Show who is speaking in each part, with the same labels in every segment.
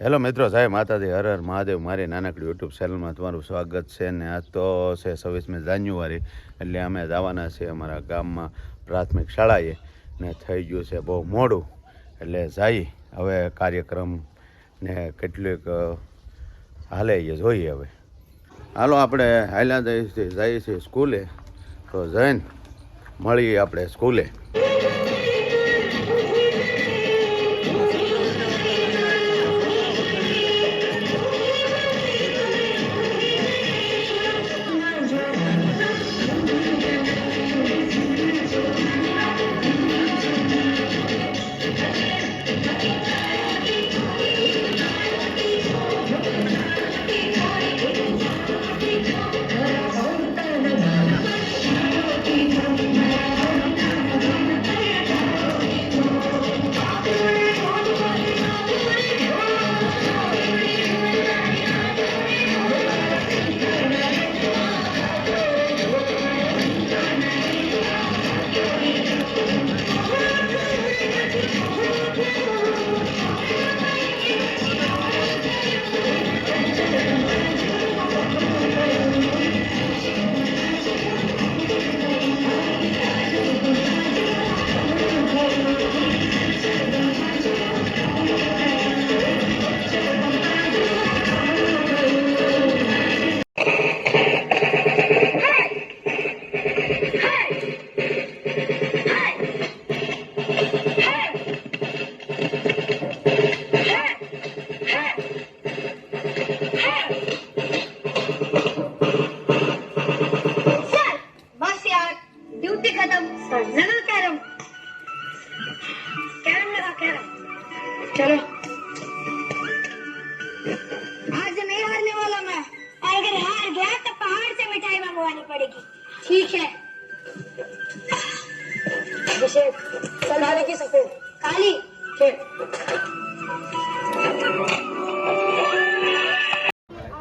Speaker 1: Hello મિત્રો સાહેબ માતાજી, હર હર મહાદેવ, મારી નાનકડી યુટ્યુબ ચેનલમાં તમારું સ્વાગત છે ને આજ તો છે છવ્વીસમી જાન્યુઆરી, એટલે અમે જવાના છીએ અમારા ગામમાં પ્રાથમિક શાળાએ ને થઈ ગયું છે બહુ મોડું, એટલે જઈ, હવે કાર્યક્રમ ને કેટલીક હાલે જોઈએ હવે. હાલો આપણે હાલ્યા જઈએ છીએ જઈએ છીએ સ્કૂલે, તો જઈને મળીએ આપણે સ્કૂલે.
Speaker 2: आज नहीं हारने वाला मैं। अगर हार गया तो पहाड़ से मिठाई मंगवानी पड़ेगी। ठीक है। चल हरे की सफ़ेद। काली।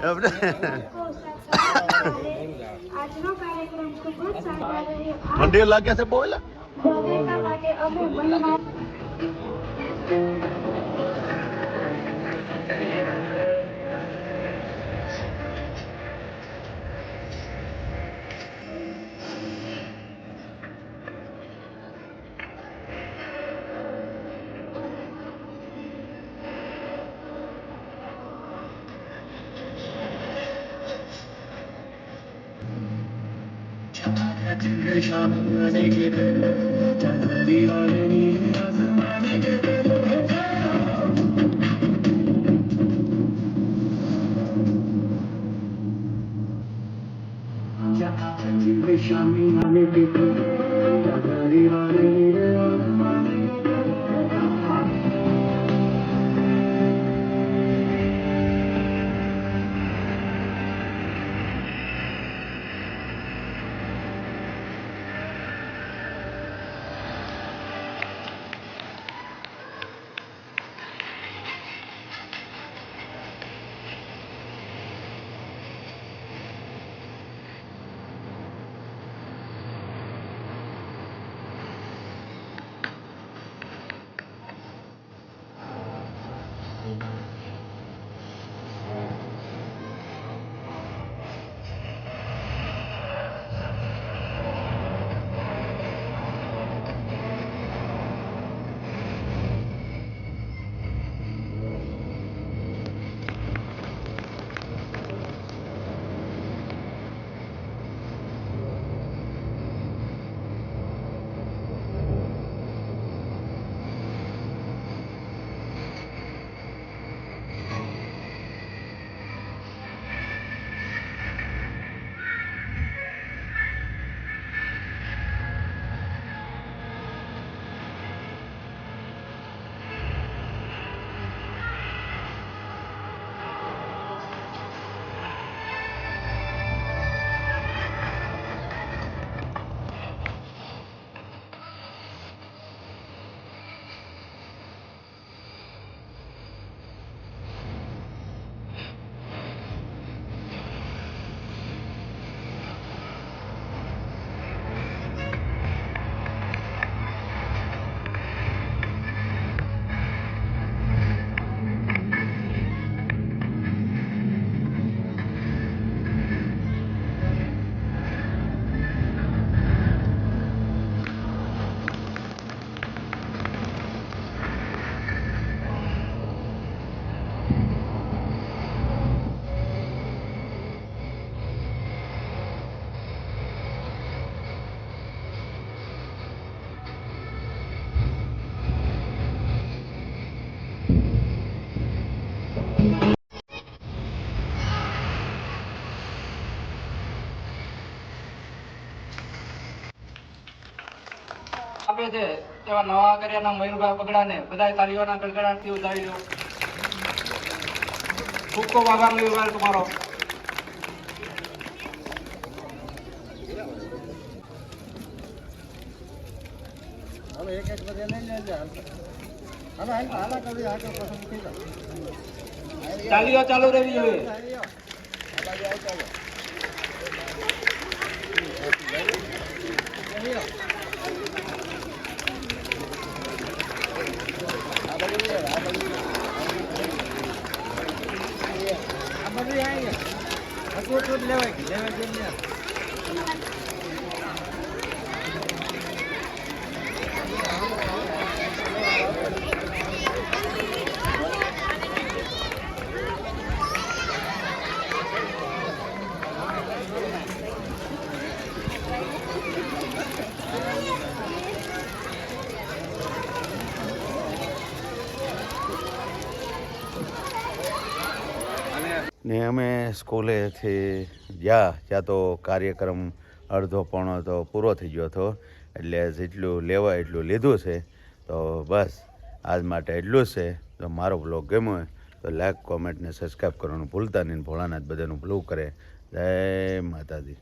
Speaker 1: अपने मंडी ला
Speaker 3: कैसे बोला। education, music,
Speaker 4: આપે છે. તેવા નવા કર્યાના મયુરભાઈ બગડાને બધા તાલીઓના ગડગડાટથી ઉતારી લો ખૂબ ખૂબ આભાર મયુરભાઈ તમારો. તાલીઓ ચાલુ રહેવી જોઈએ.
Speaker 1: ને 気の変わった。અમે સ્કૂલેથી ગયા ત્યાં તો કાર્યક્રમ અડધો પોણો તો પૂરો થઈ ગયો હતો. એટલે જેટલું લેવાય એટલું લીધું છે. તો બસ, આજ માટે એટલું છે. તો મારો બ્લોગ ગમ્યો હોય, તો લાઈક કોમેન્ટ ને સબસ્ક્રાઈબ કરવાનું ભૂલતા નહીં. ભોળાનાથ બધાનું ભલું કરે. જય માતાજી.